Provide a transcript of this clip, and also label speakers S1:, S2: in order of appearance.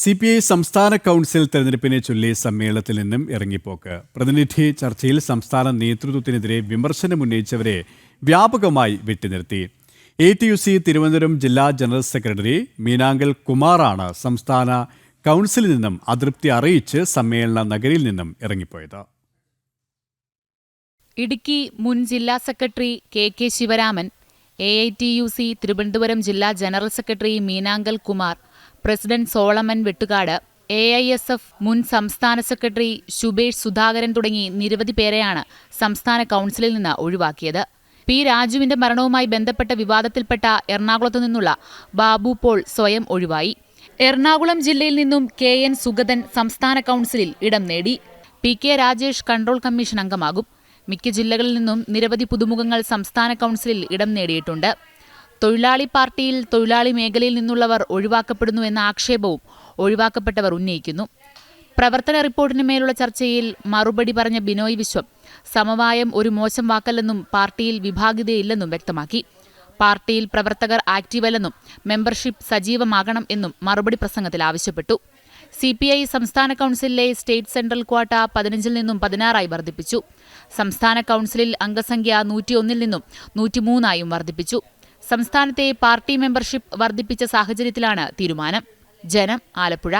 S1: C P I സംസ്ഥാന council തെരഞ്ഞെടുപ്പിനെ ചൊല്ലി സമ്മേളനത്തിൽ നിന്നും ഇറങ്ങിപ്പോക്ക്. പ്രതിനിധി ചർച്ചയിൽ സംസ്ഥാന നേതൃത്വത്തിനെതിരെ വിമർശനം ഉന്നയിച്ചവരെ വ്യാപകമായി വെട്ടിനിർത്തി. A T U C Thiruvananthapuram ജില്ലാ ജനറൽ സെക്രട്ടറി മീനാങ്കൽ കുമാറാണ് സംസ്ഥാന കൗൺസിലിൽ നിന്നും അതൃപ്തി അറിയിച്ച് സമ്മേളന നഗരിയിൽ നിന്നും ഇറങ്ങിപ്പോയത്.
S2: ഇടുക്കി മുൻ ജില്ലാ secretary K K Sivaraman A I T U C Thiruvananthapuram ജില്ലാ general secretary Meenankal Kumar president Solomon Vettukad A I S F മുൻ സംസ്ഥാന സെക്രട്ടറി ശുഭേഷ് സുധാകരൻ തുടങ്ങി നിരവധി പേരെയാണ് സംസ്ഥാന കൗൺസിലിൽ നിന്ന് ഒഴിവാക്കിയത്. പി രാജുവിന്റെ മരണവുമായി ബന്ധപ്പെട്ട വിവാദത്തിൽപ്പെട്ട എറണാകുളത്തു നിന്നുള്ള ബാബു പോൾ സ്വയം ഒഴിവായി. എറണാകുളം ജില്ലയിൽ നിന്നും കെ എൻ സുഗതൻ സംസ്ഥാന കൗൺസിലിൽ ഇടം നേടി. P K Rajesh control commission അംഗമാകും. മിക്ക ജില്ലകളിൽ നിന്നും നിരവധി പുതുമുഖങ്ങൾ സംസ്ഥാന കൗൺസിലിൽ ഇടം നേടിയിട്ടുണ്ട്. തൊഴിലാളി പാർട്ടിയിൽ തൊഴിലാളി മേഖലയിൽ നിന്നുള്ളവർ ഒഴിവാക്കപ്പെടുന്നു എന്ന ആക്ഷേപവും ഒഴിവാക്കപ്പെട്ടവർ ഉന്നയിക്കുന്നു. പ്രവർത്തന റിപ്പോർട്ടിന് മേലുള്ള ചർച്ചയിൽ മറുപടി പറഞ്ഞ ബിനോയ് വിശ്വം സമവായം ഒരു മോശം വാക്കല്ലെന്നും പാർട്ടിയിൽ വിഭാഗിതയില്ലെന്നും വ്യക്തമാക്കി. പാർട്ടിയിൽ പ്രവർത്തകർ ആക്റ്റീവല്ലെന്നും മെമ്പർഷിപ്പ് സജീവമാകണം എന്നും മറുപടി പ്രസംഗത്തിൽ ആവശ്യപ്പെട്ടു. സി പി ഐ സംസ്ഥാന കൗൺസിലിലെ സ്റ്റേറ്റ് സെൻട്രൽ ക്വാട്ട പതിനഞ്ചിൽ നിന്നും പതിനാറായി വർദ്ധിപ്പിച്ചു. സംസ്ഥാന കൗൺസിലിൽ അംഗസംഖ്യ നൂറ്റിയൊന്നിൽ നിന്നും നൂറ്റിമൂന്നായും വർദ്ധിപ്പിച്ചു. സംസ്ഥാനത്തെ പാർട്ടി മെമ്പർഷിപ്പ് വർദ്ധിപ്പിച്ച സാഹചര്യത്തിലാണ് തീരുമാനം. ജനം ആലപ്പുഴ.